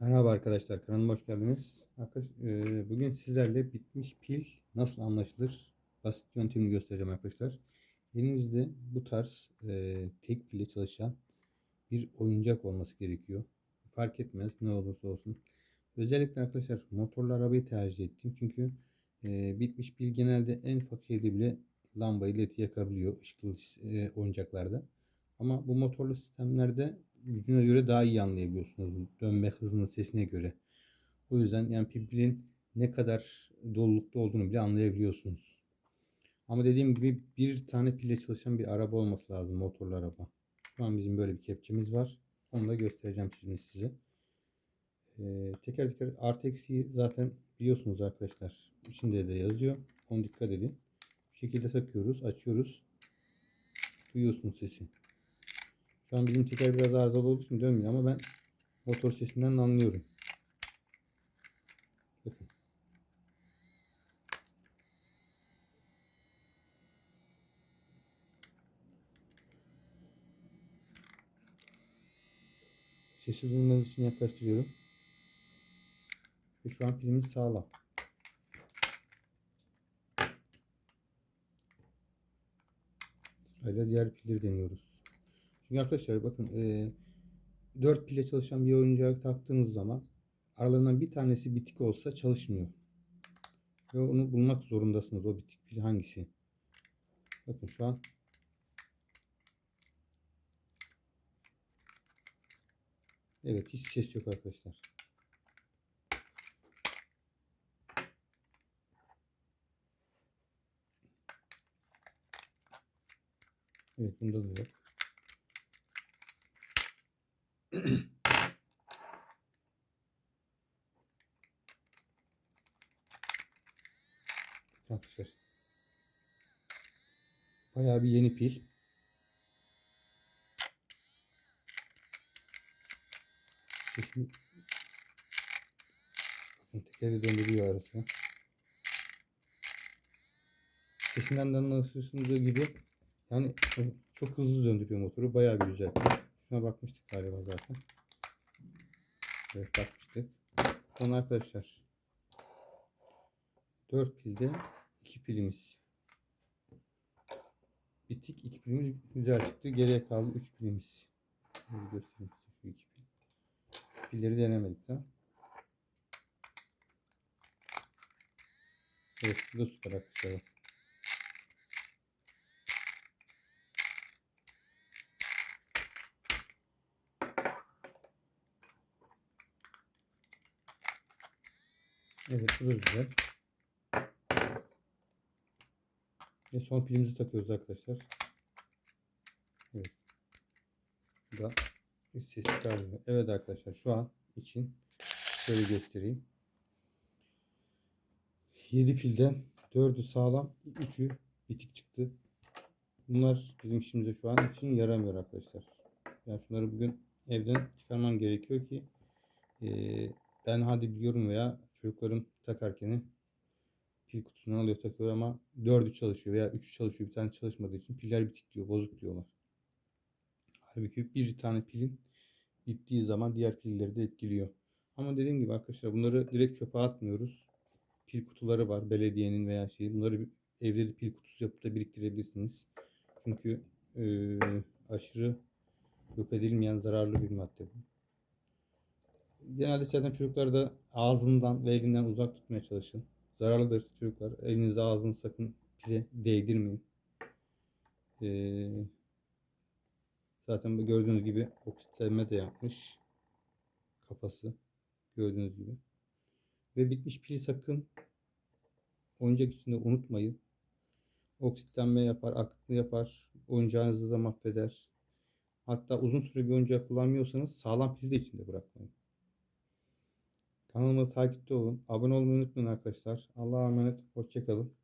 Merhaba arkadaşlar, kanalıma hoş geldiniz. Arkadaş, e, bugün sizlerle bitmiş pil nasıl anlaşılır basit yöntemini göstereceğim arkadaşlar. Elinizde bu tarz e, tek pille çalışan bir oyuncak olması gerekiyor. Fark etmez ne olursa olsun. Özellikle arkadaşlar motorlu arabayı tercih ettim. Çünkü e, bitmiş pil genelde en ufak şeyde bile lambayı ledi yakabiliyor ışıklı e, oyuncaklarda. Ama bu motorlu sistemlerde gücüne göre daha iyi anlayabiliyorsunuz. Dönme hızının sesine göre. O yüzden yani pilin ne kadar dolulukta olduğunu bile anlayabiliyorsunuz. Ama dediğim gibi bir tane pille çalışan bir araba olması lazım. Motorlu araba. Şu an bizim böyle bir kepçemiz var. Onu da göstereceğim şimdi size. Ee, teker teker artı eksiği zaten biliyorsunuz arkadaşlar. İçinde de yazıyor. Onu dikkat edin. Bu şekilde takıyoruz. Açıyoruz. Duyuyorsunuz sesi. Şu an bizim teker biraz arızalı olduğu için dönmüyor ama ben motor sesinden anlıyorum. Bakın. Sesi duymanız için yaklaştırıyorum. Ve şu an pilimiz sağlam. Sırayla diğer pilleri deniyoruz. Çünkü arkadaşlar bakın e, 4 pille çalışan bir oyuncağı taktığınız zaman aralarından bir tanesi bitik olsa çalışmıyor. Ve onu bulmak zorundasınız. O bitik pil hangisi? Bakın şu an Evet hiç ses yok arkadaşlar. Evet bunda da yok. Arkadaşlar. Bayağı bir yeni pil. Sesini bakın tekeri döndürüyor arasına. Sesinden de anlaşıldığı gibi yani çok hızlı döndürüyor motoru. Bayağı bir güzel. Şuna bakmıştık galiba zaten. Evet bakmıştık. Sonra arkadaşlar 4 pilde 2 pilimiz bitik 2 pilimiz güzel çıktı. Geriye kaldı 3 pilimiz. Şöyle göstereyim size şu 2 pil. Şu pilleri denemedik daha. Evet bu da süper arkadaşlar. Evet bu da güzel. Ve son pilimizi takıyoruz arkadaşlar. Evet. Bu da hiç ses çıkarmıyor. Evet arkadaşlar şu an için şöyle göstereyim. 7 pilden 4'ü sağlam, 3'ü bitik çıktı. Bunlar bizim işimize şu an için yaramıyor arkadaşlar. Yani şunları bugün evden çıkarmam gerekiyor ki e, ben hadi biliyorum veya çocuklarım takarken pil kutusunu alıyor takıyor ama dördü çalışıyor veya üçü çalışıyor bir tane çalışmadığı için piller bitik diyor bozuk diyorlar. Halbuki bir tane pilin bittiği zaman diğer pilleri de etkiliyor. Ama dediğim gibi arkadaşlar bunları direkt çöpe atmıyoruz. Pil kutuları var belediyenin veya şey. Bunları evde de pil kutusu yapıp da biriktirebilirsiniz. Çünkü e, aşırı yok edilmeyen zararlı bir madde bu. Genelde zaten çocuklar da ağzından ve elinden uzak tutmaya çalışın. Zararlıdır çocuklar. Elinizi ağzını sakın pile değdirmeyin. Ee, zaten gördüğünüz gibi oksitleme de yapmış. Kafası. Gördüğünüz gibi. Ve bitmiş pili sakın oyuncak içinde unutmayın. Oksitlenme yapar, akıtma yapar. Oyuncağınızı da mahveder. Hatta uzun süre bir oyuncak kullanmıyorsanız sağlam pili de içinde bırakmayın. Kanalıma takipte olun. Abone olmayı unutmayın arkadaşlar. Allah'a emanet. Hoşçakalın.